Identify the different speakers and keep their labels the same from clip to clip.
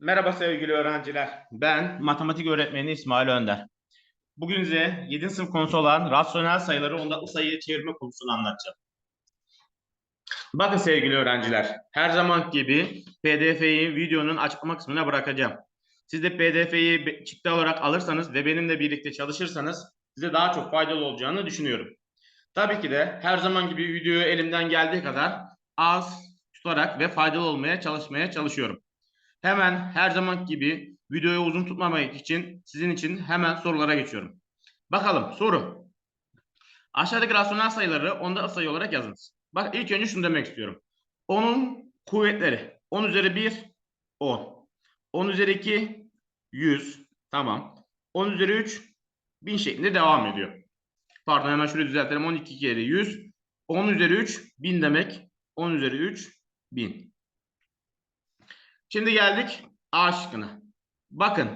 Speaker 1: Merhaba sevgili öğrenciler. Ben matematik öğretmeni İsmail Önder. Bugün size 7. sınıf konusu olan rasyonel sayıları ondatlı sayıya çevirme konusunu anlatacağım. Bakın sevgili öğrenciler, her zaman gibi PDF'yi videonun açıklama kısmına bırakacağım. Siz de PDF'yi çıktı olarak alırsanız ve benimle birlikte çalışırsanız size daha çok faydalı olacağını düşünüyorum. Tabii ki de her zaman gibi videoyu elimden geldiği kadar az tutarak ve faydalı olmaya çalışmaya çalışıyorum. Hemen her zaman gibi videoyu uzun tutmamak için sizin için hemen sorulara geçiyorum. Bakalım soru. Aşağıdaki rasyonel sayıları onda sayı olarak yazınız. Bak ilk önce şunu demek istiyorum. 10'un kuvvetleri. 10 üzeri 1 10. 10 üzeri 2 100. Tamam. 10 üzeri 3 1000 şeklinde devam ediyor. Pardon hemen şöyle düzeltelim. 12 kere 100. 10 üzeri 3 1000 demek. 10 üzeri 3 1000. Şimdi geldik A şıkkına. Bakın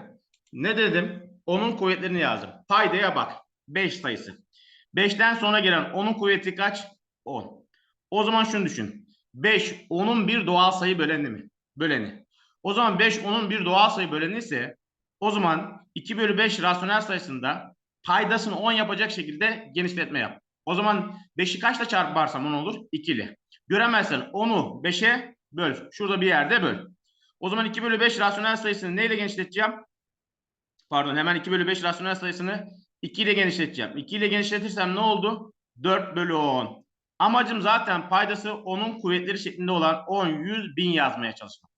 Speaker 1: ne dedim? Onun kuvvetlerini yazdım. Paydaya bak. 5 sayısı. 5'ten sonra gelen onun kuvveti kaç? 10. O zaman şunu düşün. 5 onun bir doğal sayı böleni mi? Böleni. O zaman 5 onun bir doğal sayı böleni ise o zaman 2 bölü 5 rasyonel sayısında paydasını 10 yapacak şekilde genişletme yap. O zaman 5'i kaçla çarparsam 10 olur? 2 ile. Göremezsen 10'u 5'e böl. Şurada bir yerde böl. O zaman 2 bölü 5 rasyonel sayısını neyle genişleteceğim? Pardon hemen 2 bölü 5 rasyonel sayısını 2 ile genişleteceğim. 2 ile genişletirsem ne oldu? 4 bölü 10. Amacım zaten paydası 10'un kuvvetleri şeklinde olan 10, 100, 1000 yazmaya çalışmak.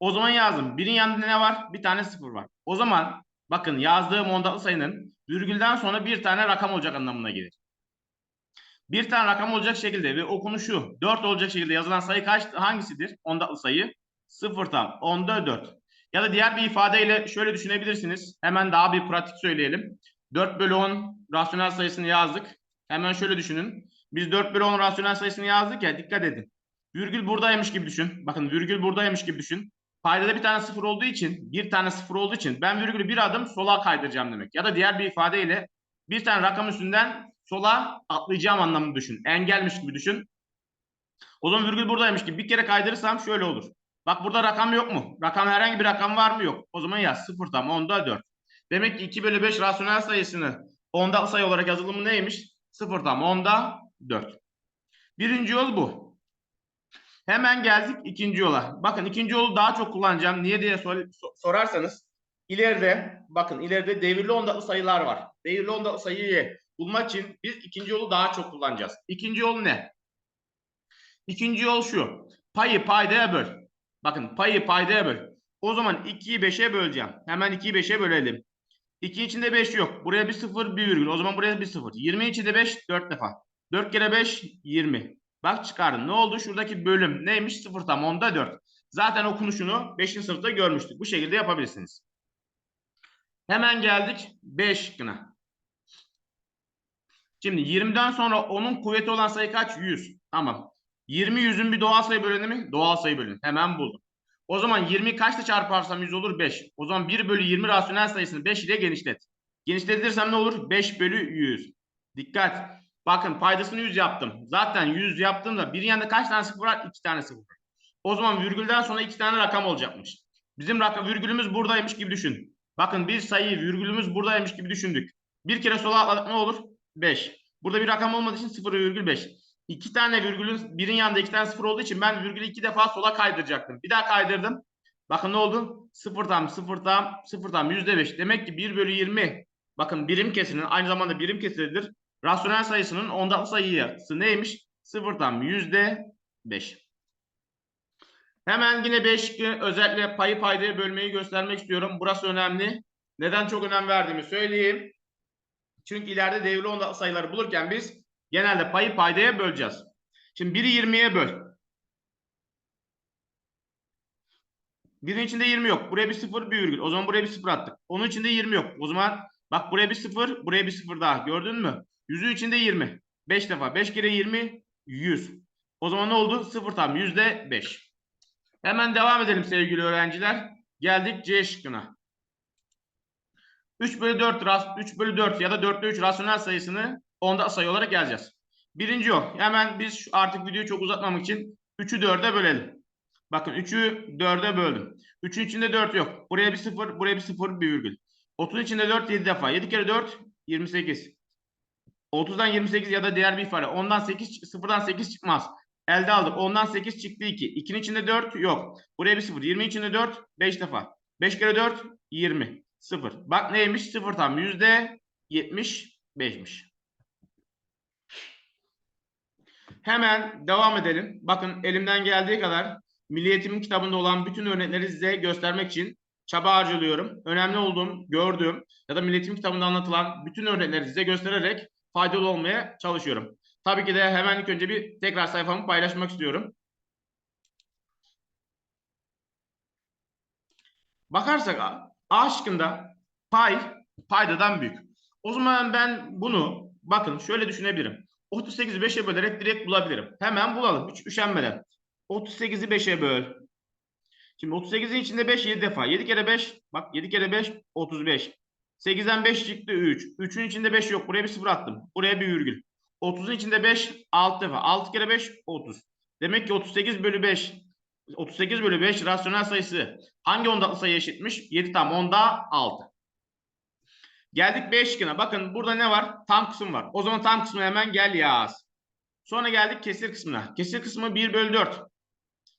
Speaker 1: O zaman yazdım. Birin yanında ne var? Bir tane sıfır var. O zaman bakın yazdığım ondatlı sayının virgülden sonra bir tane rakam olacak anlamına gelir. Bir tane rakam olacak şekilde ve okunuşu 4 olacak şekilde yazılan sayı kaç hangisidir? Ondatlı sayı 0 tam 10'da 4. Ya da diğer bir ifadeyle şöyle düşünebilirsiniz. Hemen daha bir pratik söyleyelim. 4 bölü 10 rasyonel sayısını yazdık. Hemen şöyle düşünün. Biz 4 bölü 10 rasyonel sayısını yazdık ya dikkat edin. Virgül buradaymış gibi düşün. Bakın virgül buradaymış gibi düşün. Paydada bir tane sıfır olduğu için, bir tane sıfır olduğu için ben virgülü bir adım sola kaydıracağım demek. Ya da diğer bir ifadeyle bir tane rakam üstünden sola atlayacağım anlamını düşün. Engelmiş gibi düşün. O zaman virgül buradaymış gibi bir kere kaydırırsam şöyle olur. Bak burada rakam yok mu? Rakam herhangi bir rakam var mı? Yok. O zaman yaz 0 tam 10'da 4. Demek ki 2 bölü 5 rasyonel sayısını 10'da sayı olarak yazılımı neymiş? 0 tam 10'da 4. Birinci yol bu. Hemen geldik ikinci yola. Bakın ikinci yolu daha çok kullanacağım. Niye diye sor- so- sorarsanız ileride bakın ileride devirli ondalı sayılar var. Devirli ondalı sayıyı bulmak için biz ikinci yolu daha çok kullanacağız. İkinci yol ne? İkinci yol şu. Payı paydaya böl. Bakın payı paydaya böl. O zaman 2'yi 5'e böleceğim. Hemen 2'yi 5'e bölelim. 2 içinde 5 yok. Buraya bir 0 bir virgül. O zaman buraya bir 0. 20 içinde 5 4 defa. 4 kere 5 20. Bak çıkardım. Ne oldu? Şuradaki bölüm neymiş? 0 tam 10'da 4. Zaten okunuşunu 5. sınıfta görmüştük. Bu şekilde yapabilirsiniz. Hemen geldik 5 şıkkına. Şimdi 20'den sonra onun kuvveti olan sayı kaç? 100. Tamam. 20 yüzün bir doğal sayı böleni mi? Doğal sayı böleni. Hemen buldum. O zaman 20 kaçla çarparsam 100 olur? 5. O zaman 1 bölü 20 rasyonel sayısını 5 ile genişlet. Genişletirsem ne olur? 5 bölü 100. Dikkat. Bakın paydasını 100 yaptım. Zaten 100 yaptığımda bir yanında kaç tane sıfır var? 2 tane sıfır. var. O zaman virgülden sonra 2 tane rakam olacakmış. Bizim rakam virgülümüz buradaymış gibi düşün. Bakın bir sayıyı virgülümüz buradaymış gibi düşündük. Bir kere sola atladık ne olur? 5. Burada bir rakam olmadığı için 0,5. İki tane virgülün birin yanında iki tane sıfır olduğu için ben virgülü iki defa sola kaydıracaktım. Bir daha kaydırdım. Bakın ne oldu? Sıfır tam sıfır tam sıfır tam yüzde beş. Demek ki 1 bölü 20 bakın birim kesinin aynı zamanda birim kesiridir. Rasyonel sayısının ondatlı sayısı neymiş? Sıfır tam yüzde beş. Hemen yine 5 özellikle payı paydaya bölmeyi göstermek istiyorum. Burası önemli. Neden çok önem verdiğimi söyleyeyim. Çünkü ileride devirli ondatlı sayıları bulurken biz genelde payı paydaya böleceğiz. Şimdi 1'i 20'ye böl. Birin içinde 20 yok. Buraya bir 0 bir virgül. O zaman buraya bir 0 attık. Onun içinde 20 yok. O zaman bak buraya bir 0 buraya bir 0 daha. Gördün mü? Yüzün içinde 20. 5 defa. 5 kere 20 100. O zaman ne oldu? 0 tam yüzde 5. Hemen devam edelim sevgili öğrenciler. Geldik C şıkkına. 3 bölü 4, ras- 3 bölü 4 ya da 4'te 3 rasyonel sayısını onda sayı olarak yazacağız. Birinci yol. Hemen biz artık videoyu çok uzatmamak için 3'ü 4'e bölelim. Bakın 3'ü 4'e böldüm. 3'ün içinde 4 yok. Buraya bir 0, buraya bir 0, bir virgül. 30'un içinde 4 7 defa. 7 kere 4 28. 30'dan 28 ya da diğer bir ifade. Ondan 8 0'dan 8 çıkmaz. Elde aldık. Ondan 8 çıktı 2. 2'nin içinde 4 yok. Buraya bir 0. 20 içinde 4 5 defa. 5 kere 4 20. 0. Bak neymiş? 0 tam. Yüzde 75'miş. Hemen devam edelim. Bakın elimden geldiği kadar Milli Eğitim kitabında olan bütün örnekleri size göstermek için çaba harcıyorum. Önemli olduğum, gördüğüm ya da Milli Eğitim kitabında anlatılan bütün örnekleri size göstererek faydalı olmaya çalışıyorum. Tabii ki de hemen ilk önce bir tekrar sayfamı paylaşmak istiyorum. Bakarsak A, A şıkkında pay paydadan büyük. O zaman ben bunu bakın şöyle düşünebilirim. 38'i 5'e bölerek direkt bulabilirim. Hemen bulalım hiç üşenmeden. 38'i 5'e böl. Şimdi 38'in içinde 5 7 defa. 7 kere 5 bak 7 kere 5 35. 8'den 5 çıktı 3. 3'ün içinde 5 yok. Buraya bir 0 attım. Buraya bir virgül. 30'un içinde 5 6 defa. 6 kere 5 30. Demek ki 38 bölü 5 38 bölü 5 rasyonel sayısı hangi ondatlı sayı eşitmiş? 7 tam onda 6. Geldik B. Bakın burada ne var? Tam kısım var. O zaman tam kısmı hemen gel yaz. Sonra geldik kesir kısmına. Kesir kısmı 1 bölü 4.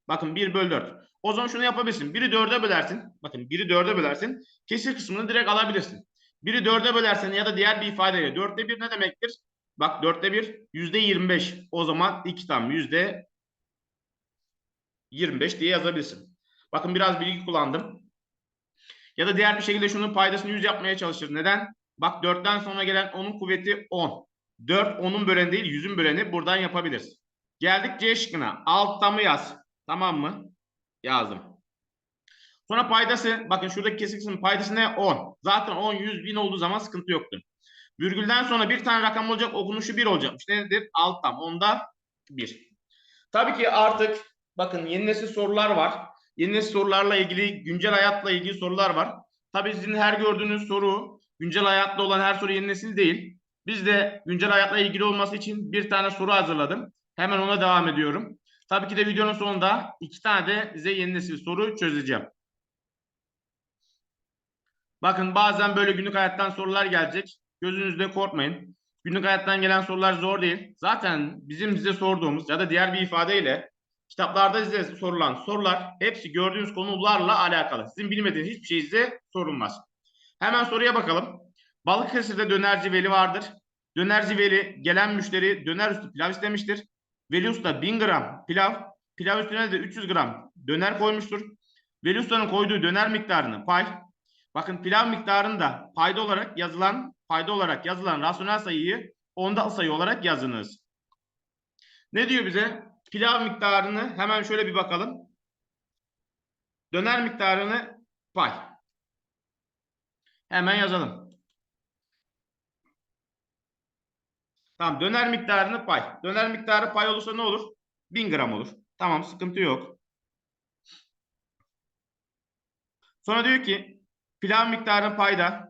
Speaker 1: Bakın 1 bölü 4. O zaman şunu yapabilirsin. Biri 4'e bölersin. Bakın biri 4'e bölersin. Kesir kısmını direkt alabilirsin. Biri 4'e bölersen ya da diğer bir ifadeyle. 4'te 1 ne demektir? Bak 4'te 1 yüzde 25. O zaman 2 tam yüzde 25 diye yazabilirsin. Bakın biraz bilgi kullandım. Ya da diğer bir şekilde şunun paydasını 100 yapmaya çalışır. Neden? Bak 4'ten sonra gelen 10'un kuvveti 10. 4 10'un böleni değil 100'ün böleni buradan yapabiliriz. Geldik C şıkkına. Altta mı yaz? Tamam mı? Yazdım. Sonra paydası. Bakın şuradaki kesik kısmın paydası ne? 10. Zaten 10, 100, 1000 olduğu zaman sıkıntı yoktur. Virgülden sonra bir tane rakam olacak. Okunuşu 1 olacakmış. Nedir? Alt tam. Onda 1. Tabii ki artık bakın yeni nesil sorular var. Yeni sorularla ilgili, güncel hayatla ilgili sorular var. Tabii sizin her gördüğünüz soru güncel hayatta olan her soru yeni nesil değil. Biz de güncel hayatla ilgili olması için bir tane soru hazırladım. Hemen ona devam ediyorum. Tabii ki de videonun sonunda iki tane de size yeni nesil soru çözeceğim. Bakın bazen böyle günlük hayattan sorular gelecek. Gözünüzde korkmayın. Günlük hayattan gelen sorular zor değil. Zaten bizim size sorduğumuz ya da diğer bir ifadeyle kitaplarda size sorulan sorular hepsi gördüğünüz konularla alakalı. Sizin bilmediğiniz hiçbir şey size sorulmaz. Hemen soruya bakalım. Balıkesir'de dönerci Veli vardır. Dönerci Veli gelen müşteri döner üstü pilav istemiştir. Veli Usta 1000 gram pilav, pilav üstüne de 300 gram döner koymuştur. Veli Usta'nın koyduğu döner miktarını pay. Bakın pilav miktarında payda olarak yazılan payda olarak yazılan rasyonel sayıyı onda sayı olarak yazınız. Ne diyor bize? Pilav miktarını hemen şöyle bir bakalım. Döner miktarını pay. Hemen yazalım. Tamam döner miktarını pay. Döner miktarı pay olursa ne olur? 1000 gram olur. Tamam sıkıntı yok. Sonra diyor ki pilav miktarı payda.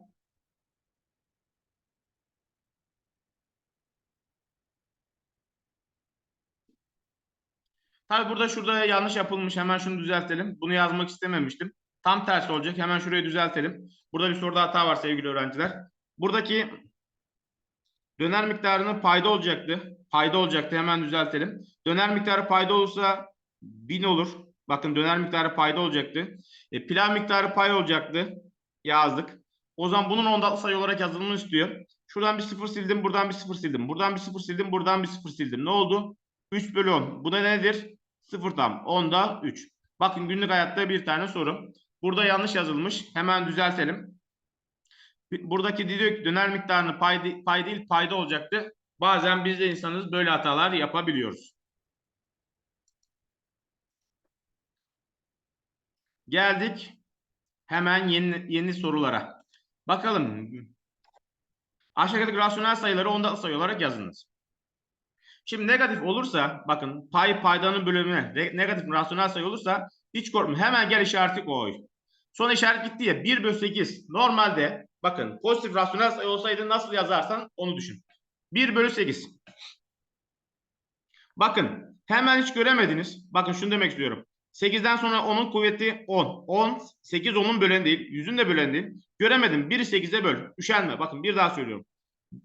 Speaker 1: Tabi burada şurada yanlış yapılmış. Hemen şunu düzeltelim. Bunu yazmak istememiştim. Tam tersi olacak. Hemen şurayı düzeltelim. Burada bir soruda hata var sevgili öğrenciler. Buradaki döner miktarının payda olacaktı. Payda olacaktı. Hemen düzeltelim. Döner miktarı payda olursa 1000 olur. Bakın döner miktarı payda olacaktı. E, pilav miktarı pay olacaktı. Yazdık. O zaman bunun ondatlı sayı olarak yazılımını istiyor. Şuradan bir sıfır sildim. Buradan bir sıfır sildim. Buradan bir sıfır sildim. Buradan bir sıfır sildim. Ne oldu? 3 bölü 10. Bu da nedir? 0 tam. 10'da 3. Bakın günlük hayatta bir tane soru. Burada yanlış yazılmış. Hemen düzeltelim. Buradaki diyor ki döner miktarını pay, pay değil payda olacaktı. Bazen biz de insanız böyle hatalar yapabiliyoruz. Geldik hemen yeni, yeni sorulara. Bakalım. Aşağıdaki rasyonel sayıları onda sayı olarak yazınız. Şimdi negatif olursa bakın pay paydanın bölümüne negatif rasyonel sayı olursa hiç korkma hemen gel işareti koy. Son işaret gitti ya 1 bölü 8 normalde bakın pozitif rasyonel sayı olsaydı nasıl yazarsan onu düşün. 1 bölü 8. Bakın hemen hiç göremediniz. Bakın şunu demek istiyorum. 8'den sonra 10'un kuvveti 10. 10, 8 10'un bölen değil. 100'ün de bölen değil. Göremedim. 1'i 8'e böl. Üşenme. Bakın bir daha söylüyorum.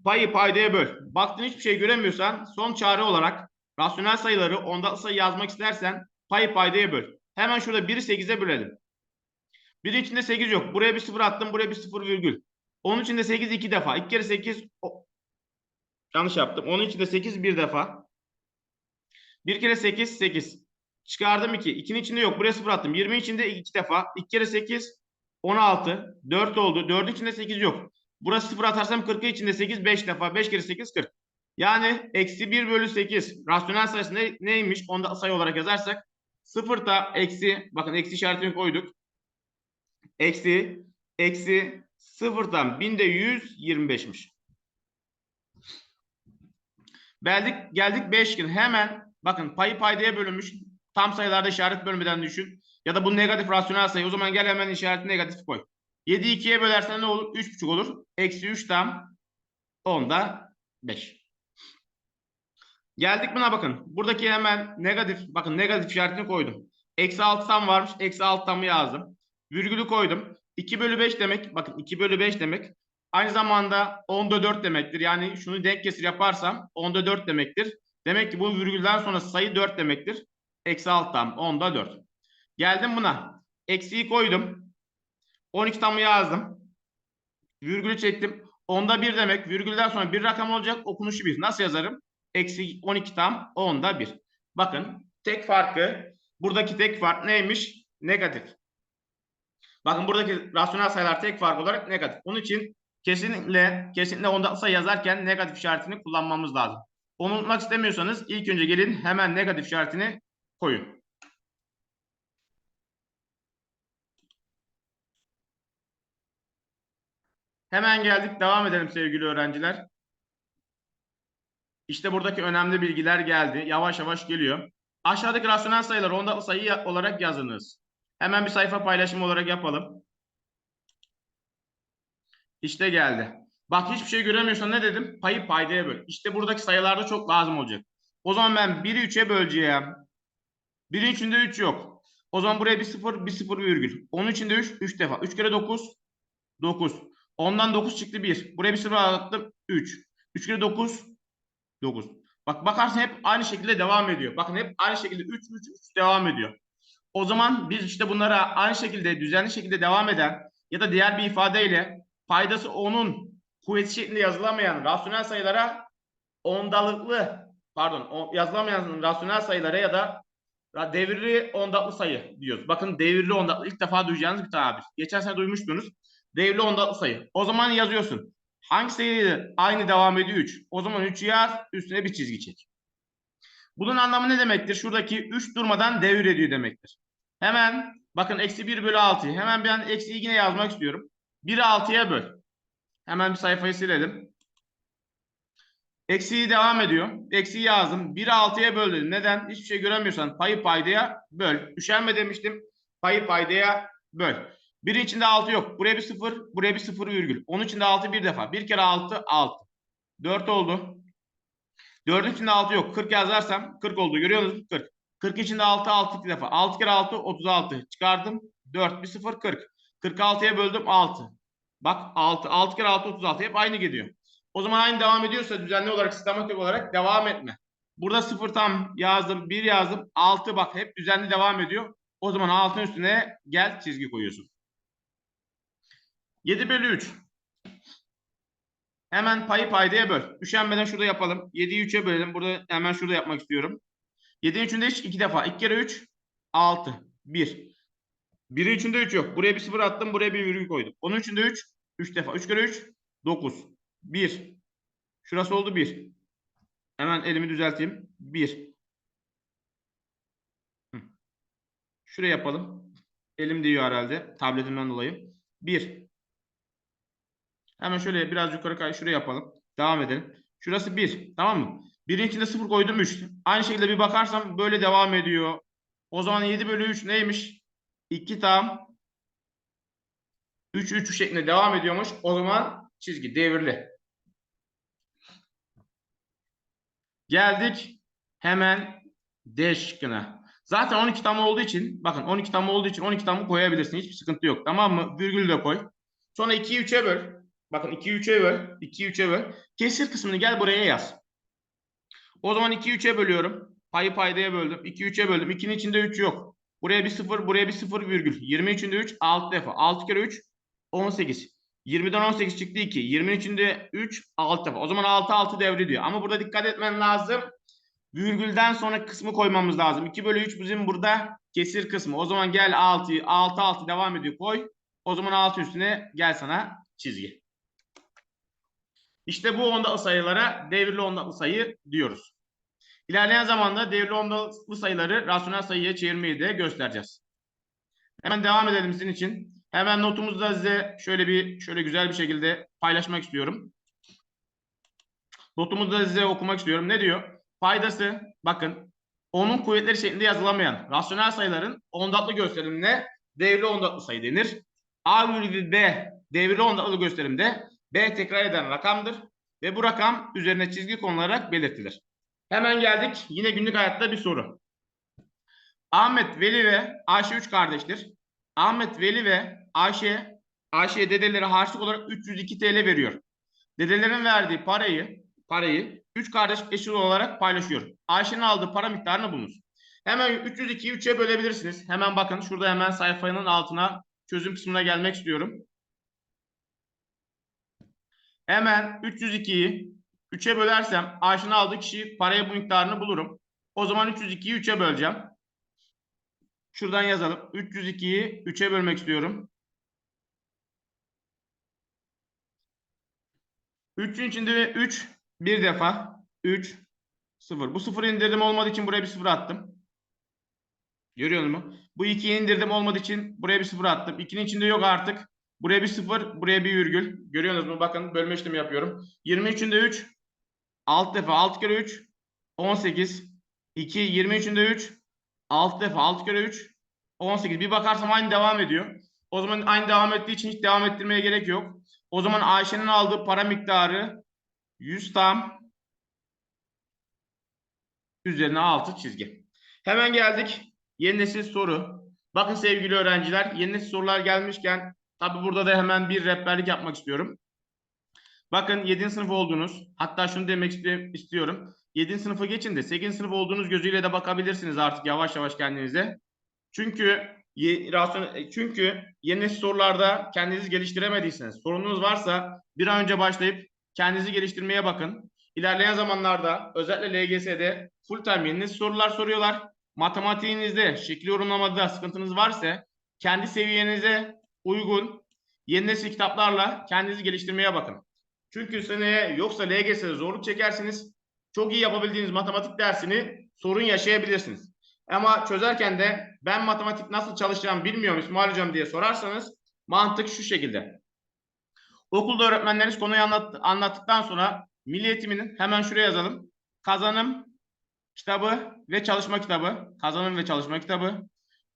Speaker 1: Payı paydaya böl. Baktın hiçbir şey göremiyorsan son çare olarak rasyonel sayıları onda sayı yazmak istersen payı paydaya böl. Hemen şurada 1'i 8'e bölelim. 1'in içinde 8 yok. Buraya bir 0 attım. Buraya bir 0 virgül. Onun içinde 8 iki defa. 2 kere 8 o- yanlış yaptım. Onun içinde 8 bir defa. 1 kere 8 8. Çıkardım 2. 2'nin içinde yok. Buraya 0 attım. 20 içinde 2 defa. 2 kere 8 16. 4 oldu. 4'ün içinde 8 yok. Burası 0 atarsam 40'ın içinde 8 5 defa. 5 kere 8 40. Yani eksi 1 bölü 8. Rasyonel sayısı ne, neymiş? Onu da sayı olarak yazarsak. 0 da eksi. Bakın eksi işaretini koyduk. Eksi. Eksi 0'dan 1000'de 125'miş. Geldik, geldik 5 gün. Hemen bakın payı paydaya bölünmüş. Tam sayılarda işaret bölmeden düşün. Ya da bu negatif rasyonel sayı. O zaman gel hemen işareti negatif koy. 7'yi 2'ye bölersen ne olur? 3,5 olur. Eksi 3 tam 10'da 5. Geldik buna bakın. Buradaki hemen negatif. Bakın negatif işaretini koydum. Eksi 6 tam varmış. Eksi 6 tamı yazdım. Virgülü koydum. 2 bölü 5 demek. Bakın 2 bölü 5 demek. Aynı zamanda 10'da 4 demektir. Yani şunu denk kesir yaparsam 10'da 4 demektir. Demek ki bu virgülden sonra sayı 4 demektir. Eksi 6 tam 10'da 4. Geldim buna. Eksiyi koydum. 12 tamı yazdım. Virgülü çektim. 10'da 1 demek. Virgülden sonra bir rakam olacak. Okunuşu 1. Nasıl yazarım? Eksi 12 tam 10'da 1. Bakın tek farkı buradaki tek fark neymiş? Negatif. Bakın buradaki rasyonel sayılar tek fark olarak negatif. Onun için kesinlikle kesinlikle onda sayı yazarken negatif işaretini kullanmamız lazım. Onu unutmak istemiyorsanız ilk önce gelin hemen negatif işaretini koyun. Hemen geldik. Devam edelim sevgili öğrenciler. İşte buradaki önemli bilgiler geldi. Yavaş yavaş geliyor. Aşağıdaki rasyonel sayılar onda sayı olarak yazınız. Hemen bir sayfa paylaşımı olarak yapalım. İşte geldi. Bak hiçbir şey göremiyorsan ne dedim? Payı paydaya böl. İşte buradaki sayılarda çok lazım olacak. O zaman ben 1'i 3'e böleceğim. 1'in içinde 3 yok. O zaman buraya bir 0, bir 0 virgül. Onun içinde 3, 3 defa. 3 kere 9, 9. Ondan 9 çıktı 1. Buraya bir 0 attım 3. 3 kere 9, 9. Bak bakarsın hep aynı şekilde devam ediyor. Bakın hep aynı şekilde 3, 3, 3 devam ediyor. O zaman biz işte bunlara aynı şekilde düzenli şekilde devam eden ya da diğer bir ifadeyle paydası onun kuvveti şeklinde yazılamayan rasyonel sayılara ondalıklı pardon o, yazılamayan rasyonel sayılara ya da devirli ondalıklı sayı diyoruz. Bakın devirli ondalıklı ilk defa duyacağınız bir tabir. Geçen sene duymuştunuz. Devirli ondalıklı sayı. O zaman yazıyorsun. Hangi sayı aynı devam ediyor 3? O zaman 3'ü yaz üstüne bir çizgi çek. Bunun anlamı ne demektir? Şuradaki 3 durmadan devir ediyor demektir. Hemen bakın eksi 1 bölü 6'yı. Hemen ben eksiyi yine yazmak istiyorum. 1'i 6'ya böl. Hemen bir sayfayı silelim. Eksiği devam ediyor. Eksiği yazdım. 1'i 6'ya böl dedim. Neden? Hiçbir şey göremiyorsan payı paydaya böl. Üşenme demiştim. Payı paydaya böl. 1'in içinde 6 yok. Buraya bir 0, buraya bir 0 virgül. Onun içinde 6 bir defa. 1 kere 6, 6. 4 oldu. 4'ün içinde 6 yok. 40 yazarsam 40 oldu. Görüyor musunuz? 40. 40 içinde 6, 6 iki defa. 6 kere 6, 36. Çıkardım. 4, bir 0, 40. 46'ya böldüm 6. Bak 6. 6 kere 6, 36. Hep aynı geliyor. O zaman aynı devam ediyorsa düzenli olarak, sistematik olarak devam etme. Burada 0 tam yazdım. 1 yazdım. 6 bak hep düzenli devam ediyor. O zaman 6'ın üstüne gel çizgi koyuyorsun. 7 bölü 3. Hemen payı paydaya böl. Üşenmeden şurada yapalım. 7'yi 3'e bölelim. Burada hemen şurada yapmak istiyorum. 7'nin 3'ünde hiç 2 defa. 2 kere 3 6. 1. 1'in 3'ünde 3 yok. Buraya bir 0 attım. Buraya bir virgül koydum. Onun 3'ünde 3. 3 defa. 3 kere 3 9. 1. Şurası oldu 1. Hemen elimi düzelteyim. 1. Hı. Şuraya yapalım. Elim değiyor herhalde. Tabletimden dolayı. 1. Hemen şöyle biraz yukarı kay şuraya yapalım. Devam edelim. Şurası 1. Tamam mı? 1'in içinde 0 koydum 3. Aynı şekilde bir bakarsam böyle devam ediyor. O zaman 7 bölü 3 neymiş? 2 tam 3 3 şeklinde devam ediyormuş. O zaman çizgi devirli. Geldik hemen D şıkkına. Zaten 12 tam olduğu için bakın 12 tam olduğu için 12 tamı koyabilirsin. Hiçbir sıkıntı yok. Tamam mı? Virgül de koy. Sonra 2'yi 3'e böl. Bakın 2'yi 3'e böl. 2'yi 3'e böl. Kesir kısmını gel buraya yaz. O zaman 2'yi 3'e bölüyorum. Payı paydaya böldüm. 2'yi 3'e böldüm. 2'nin içinde 3 yok. Buraya bir 0, buraya bir 0 virgül. 20 içinde 3, 6 defa. 6 kere 3, 18. 20'den 18 çıktı 2. 20'nin içinde 3, 6 defa. O zaman 6, 6 devri diyor. Ama burada dikkat etmen lazım. Virgülden sonra kısmı koymamız lazım. 2 bölü 3 bizim burada kesir kısmı. O zaman gel 6'yı 6 6 devam ediyor koy. O zaman 6 üstüne gel sana çizgi. İşte bu ondalı sayılara devirli ondalı sayı diyoruz. İlerleyen zamanda devirli ondalı sayıları rasyonel sayıya çevirmeyi de göstereceğiz. Hemen devam edelim sizin için. Hemen notumuzu da size şöyle bir şöyle güzel bir şekilde paylaşmak istiyorum. Notumuzu da size okumak istiyorum. Ne diyor? Paydası bakın onun kuvvetleri şeklinde yazılamayan rasyonel sayıların ondatlı gösterimine devirli ondatlı sayı denir. A virgül B devirli ondatlı gösterimde B tekrar eden rakamdır ve bu rakam üzerine çizgi konularak belirtilir. Hemen geldik yine günlük hayatta bir soru. Ahmet, Veli ve Ayşe üç kardeştir. Ahmet, Veli ve Ayşe, Ayşe'ye dedeleri harçlık olarak 302 TL veriyor. Dedelerin verdiği parayı parayı 3 kardeş eşit olarak paylaşıyor. Ayşe'nin aldığı para miktarını bulunuz. Hemen 302'yi 3'e bölebilirsiniz. Hemen bakın şurada hemen sayfanın altına çözüm kısmına gelmek istiyorum. Hemen 302'yi 3'e bölersem Ayşe'nin aldığı kişi paraya bu miktarını bulurum. O zaman 302'yi 3'e böleceğim. Şuradan yazalım. 302'yi 3'e bölmek istiyorum. 3'ün içinde 3 bir defa 3 0. Bu 0 indirdim olmadığı için buraya bir 0 attım. Görüyor musun? Bu 2'yi indirdim olmadığı için buraya bir 0 attım. 2'nin içinde yok artık. Buraya bir 0, buraya bir virgül. Görüyorsunuz mu? Bakın bölme işlemi yapıyorum. 23'ünde 3 6 defa 6 kere 3 18 2 23'ünde 3 6 defa 6 kere 3 18. Bir bakarsam aynı devam ediyor. O zaman aynı devam ettiği için hiç devam ettirmeye gerek yok. O zaman Ayşe'nin aldığı para miktarı 100 tam üzerine 6 çizgi. Hemen geldik. Yeni nesil soru. Bakın sevgili öğrenciler yeni nesil sorular gelmişken tabi burada da hemen bir rehberlik yapmak istiyorum. Bakın 7. sınıf oldunuz. Hatta şunu demek istiyorum. 7. sınıfı geçin de 8. sınıf olduğunuz gözüyle de bakabilirsiniz artık yavaş yavaş kendinize. Çünkü çünkü yeni sorularda kendinizi geliştiremediyseniz, sorununuz varsa bir an önce başlayıp kendinizi geliştirmeye bakın. İlerleyen zamanlarda özellikle LGS'de full time yeni sorular soruyorlar. Matematiğinizde, şekil yorumlamada sıkıntınız varsa kendi seviyenize uygun yeni nesil kitaplarla kendinizi geliştirmeye bakın. Çünkü seneye yoksa LGS'de zorluk çekersiniz. Çok iyi yapabildiğiniz matematik dersini sorun yaşayabilirsiniz. Ama çözerken de ben matematik nasıl çalışacağımı bilmiyorum İsmail Hocam diye sorarsanız mantık şu şekilde. Okulda öğretmenleriniz konuyu anlat, anlattıktan sonra milli eğitiminin hemen şuraya yazalım. Kazanım kitabı ve çalışma kitabı. Kazanım ve çalışma kitabı.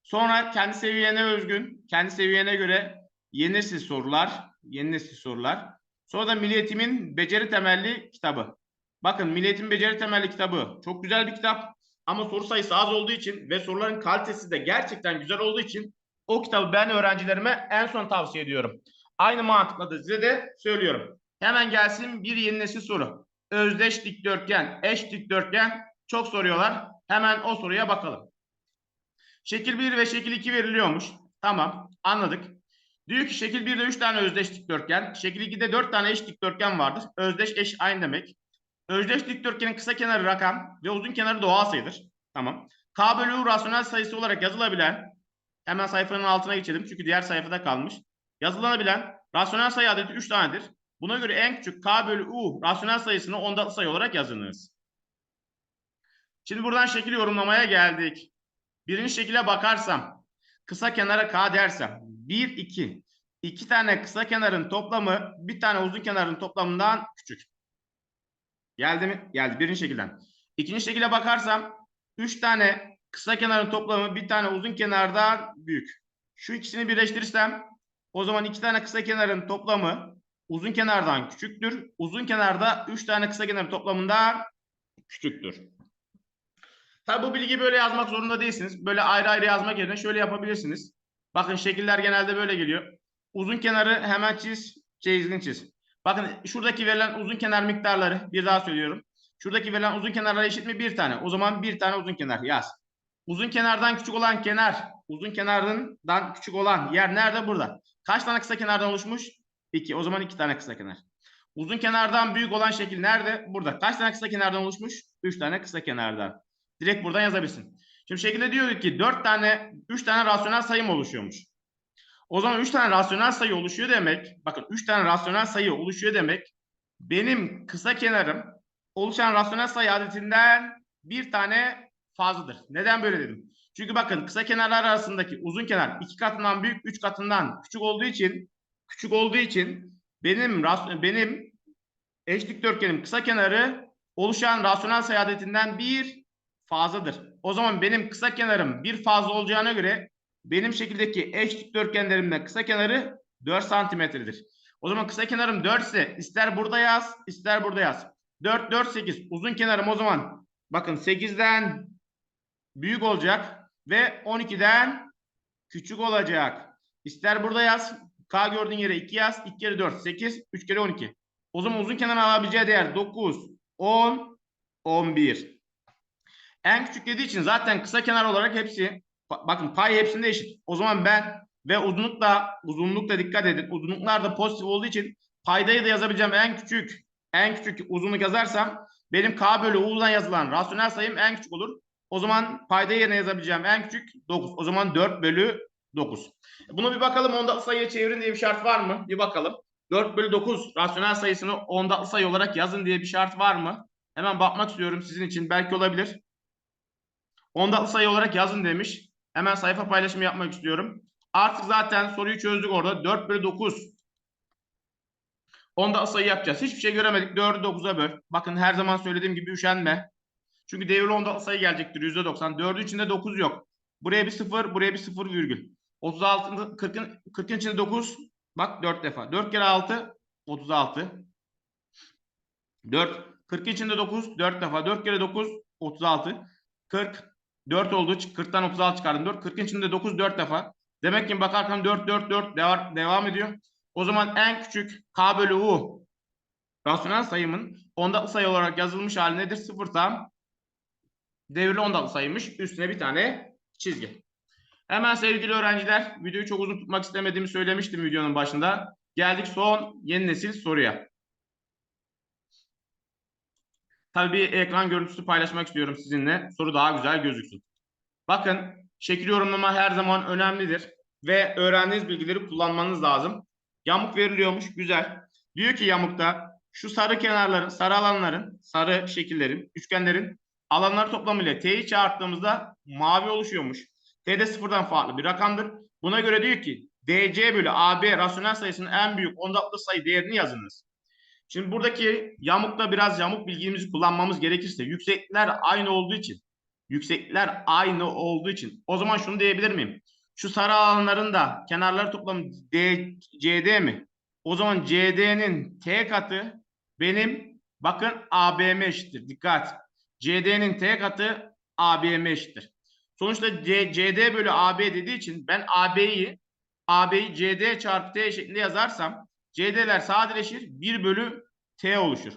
Speaker 1: Sonra kendi seviyene özgün, kendi seviyene göre yeni nesil sorular, yeni nesil sorular. Sonra da Milli Eğitim'in beceri temelli kitabı. Bakın Milli Eğitim beceri temelli kitabı çok güzel bir kitap. Ama soru sayısı az olduğu için ve soruların kalitesi de gerçekten güzel olduğu için o kitabı ben öğrencilerime en son tavsiye ediyorum. Aynı mantıkla da size de söylüyorum. Hemen gelsin bir yeni nesil soru. Özdeş dikdörtgen, eş dikdörtgen çok soruyorlar. Hemen o soruya bakalım. Şekil 1 ve şekil 2 veriliyormuş. Tamam anladık. Diyor ki şekil 1'de 3 tane özdeş dikdörtgen. Şekil 2'de 4 tane eş dikdörtgen vardır. Özdeş eş aynı demek. Özdeş dikdörtgenin kısa kenarı rakam ve uzun kenarı doğal sayıdır. Tamam. K bölü U rasyonel sayısı olarak yazılabilen hemen sayfanın altına geçelim çünkü diğer sayfada kalmış. Yazılabilen rasyonel sayı adeti 3 tanedir. Buna göre en küçük K bölü U rasyonel sayısını ondatlı sayı olarak yazınız. Şimdi buradan şekil yorumlamaya geldik. Birinci şekile bakarsam kısa kenara K dersem 1, 2. 2 tane kısa kenarın toplamı bir tane uzun kenarın toplamından küçük. Geldi mi? Geldi. Birinci şekilden. İkinci şekilde bakarsam 3 tane kısa kenarın toplamı bir tane uzun kenardan büyük. Şu ikisini birleştirirsem o zaman iki tane kısa kenarın toplamı uzun kenardan küçüktür. Uzun kenarda 3 tane kısa kenarın toplamından küçüktür. Tabi bu bilgiyi böyle yazmak zorunda değilsiniz. Böyle ayrı ayrı yazmak yerine şöyle yapabilirsiniz. Bakın şekiller genelde böyle geliyor. Uzun kenarı hemen çiz, çeyizini çiz. Bakın şuradaki verilen uzun kenar miktarları bir daha söylüyorum. Şuradaki verilen uzun kenarlar eşit mi? Bir tane. O zaman bir tane uzun kenar yaz. Uzun kenardan küçük olan kenar, uzun kenardan küçük olan yer nerede? Burada. Kaç tane kısa kenardan oluşmuş? İki. O zaman iki tane kısa kenar. Uzun kenardan büyük olan şekil nerede? Burada. Kaç tane kısa kenardan oluşmuş? Üç tane kısa kenardan. Direkt buradan yazabilirsin. Şimdi şekilde diyor ki dört tane, üç tane rasyonel sayım oluşuyormuş. O zaman üç tane rasyonel sayı oluşuyor demek. Bakın üç tane rasyonel sayı oluşuyor demek. Benim kısa kenarım oluşan rasyonel sayı adetinden bir tane fazladır. Neden böyle dedim? Çünkü bakın kısa kenarlar arasındaki uzun kenar iki katından büyük, üç katından küçük olduğu için küçük olduğu için benim benim eş dikdörtgenim kısa kenarı oluşan rasyonel sayı adetinden bir fazladır. O zaman benim kısa kenarım bir fazla olacağına göre benim şekildeki eş dikdörtgenlerimde kısa kenarı 4 santimetredir. O zaman kısa kenarım 4 ise ister burada yaz ister burada yaz. 4, 4, 8. Uzun kenarım o zaman bakın 8'den büyük olacak ve 12'den küçük olacak. İster burada yaz. K gördüğün yere 2 yaz. 2 kere 4, 8. 3 kere 12. O zaman uzun kenar alabileceği değer 9, 10, 11. En küçük dediği için zaten kısa kenar olarak hepsi bakın pay hepsinde eşit. O zaman ben ve uzunluk da uzunluk da dikkat edin. Uzunluklar da pozitif olduğu için paydayı da yazabileceğim en küçük en küçük uzunluk yazarsam benim k bölü u'dan yazılan rasyonel sayım en küçük olur. O zaman payda yerine yazabileceğim en küçük 9. O zaman 4 bölü 9. Bunu bir bakalım onda sayıya çevirin diye bir şart var mı? Bir bakalım. 4 bölü 9 rasyonel sayısını onda sayı olarak yazın diye bir şart var mı? Hemen bakmak istiyorum sizin için. Belki olabilir. Onda sayı olarak yazın demiş. Hemen sayfa paylaşımı yapmak istiyorum. Artık zaten soruyu çözdük orada. 4 bölü 9 Onda sayı yapacağız. Hiçbir şey göremedik. 4'ü 9'a böl. Bakın her zaman söylediğim gibi üşenme. Çünkü devrili onda sayı gelecektir %90. 4'ü içinde 9 yok. Buraya bir 0, buraya bir 0 virgül. 36, 40'ın 40'ın içinde 9. Bak 4 defa. 4 kere 6 36. 4 40 içinde 9 4 defa. 4 kere 9 36. 40 4 oldu. 40'tan 36 çıkardım. 4 40'ın içinde 9 4 defa. Demek ki bakarken 4 4 4 devam, devam ediyor. O zaman en küçük k bölü u rasyonel sayımın ondatlı sayı olarak yazılmış hali nedir? Sıfır devirli ondatlı sayıymış. Üstüne bir tane çizgi. Hemen sevgili öğrenciler videoyu çok uzun tutmak istemediğimi söylemiştim videonun başında. Geldik son yeni nesil soruya. Tabii bir ekran görüntüsü paylaşmak istiyorum sizinle. Soru daha güzel gözüksün. Bakın şekil yorumlama her zaman önemlidir. Ve öğrendiğiniz bilgileri kullanmanız lazım. Yamuk veriliyormuş. Güzel. Diyor ki yamukta şu sarı kenarların, sarı alanların, sarı şekillerin, üçgenlerin alanları toplamıyla t'yi çarptığımızda mavi oluşuyormuş. T de sıfırdan farklı bir rakamdır. Buna göre diyor ki DC bölü AB rasyonel sayısının en büyük ondatlı sayı değerini yazınız. Şimdi buradaki yamukta biraz yamuk bilgimizi kullanmamız gerekirse yükseklikler aynı olduğu için yükseklikler aynı olduğu için o zaman şunu diyebilir miyim? Şu sarı alanların da kenarları toplamı D, CD mi? O zaman CD'nin T katı benim bakın ABM eşittir. Dikkat. CD'nin T katı ABM eşittir. Sonuçta C, CD bölü AB dediği için ben AB'yi AB'yi CD çarpı T şeklinde yazarsam CD'ler sadeleşir. 1 bölü T oluşur.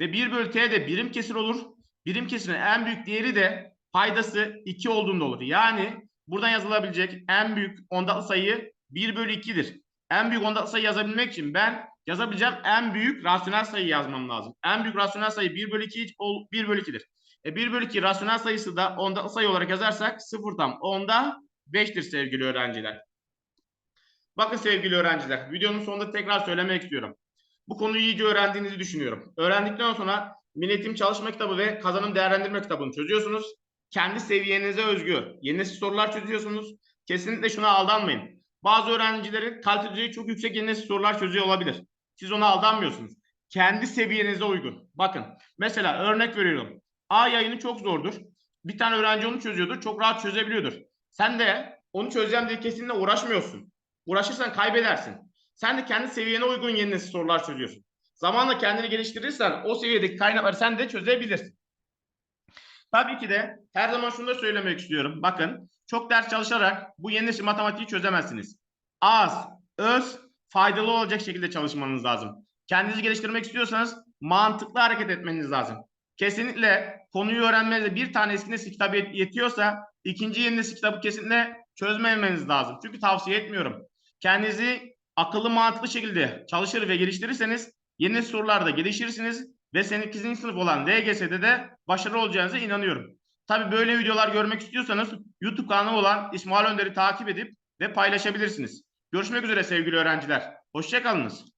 Speaker 1: Ve 1 bölü T de birim kesir olur. Birim kesirin en büyük değeri de paydası 2 olduğunda olur. Yani buradan yazılabilecek en büyük ondatlı sayı 1 bölü 2'dir. En büyük ondatlı sayı yazabilmek için ben yazabileceğim en büyük rasyonel sayı yazmam lazım. En büyük rasyonel sayı 1 bölü 2 1 bölü 2'dir. E 1 bölü 2 rasyonel sayısı da ondatlı sayı olarak yazarsak 0 tam onda 5'tir sevgili öğrenciler. Bakın sevgili öğrenciler videonun sonunda tekrar söylemek istiyorum. Bu konuyu iyice öğrendiğinizi düşünüyorum. Öğrendikten sonra Milletim Çalışma Kitabı ve Kazanım Değerlendirme Kitabını çözüyorsunuz kendi seviyenize özgü yeni nesil sorular çözüyorsunuz. Kesinlikle şuna aldanmayın. Bazı öğrencilerin kalite düzeyi çok yüksek yeni nesil sorular çözüyor olabilir. Siz ona aldanmıyorsunuz. Kendi seviyenize uygun. Bakın mesela örnek veriyorum. A yayını çok zordur. Bir tane öğrenci onu çözüyordur. Çok rahat çözebiliyordur. Sen de onu çözeceğim diye kesinlikle uğraşmıyorsun. Uğraşırsan kaybedersin. Sen de kendi seviyene uygun yeni nesil sorular çözüyorsun. Zamanla kendini geliştirirsen o seviyedeki kaynakları sen de çözebilirsin. Tabii ki de her zaman şunu da söylemek istiyorum. Bakın çok ders çalışarak bu yeni nesil matematiği çözemezsiniz. Az, öz, faydalı olacak şekilde çalışmanız lazım. Kendinizi geliştirmek istiyorsanız mantıklı hareket etmeniz lazım. Kesinlikle konuyu öğrenmenize bir tane eski nesil kitabı yet- yetiyorsa ikinci yeni nesil kitabı kesinlikle çözmemeniz lazım. Çünkü tavsiye etmiyorum. Kendinizi akıllı mantıklı şekilde çalışır ve geliştirirseniz yeni sorularda gelişirsiniz ve 8. sınıf olan LGS'de de başarılı olacağınıza inanıyorum. Tabii böyle videolar görmek istiyorsanız YouTube kanalı olan İsmail Önder'i takip edip ve paylaşabilirsiniz. Görüşmek üzere sevgili öğrenciler. Hoşçakalınız.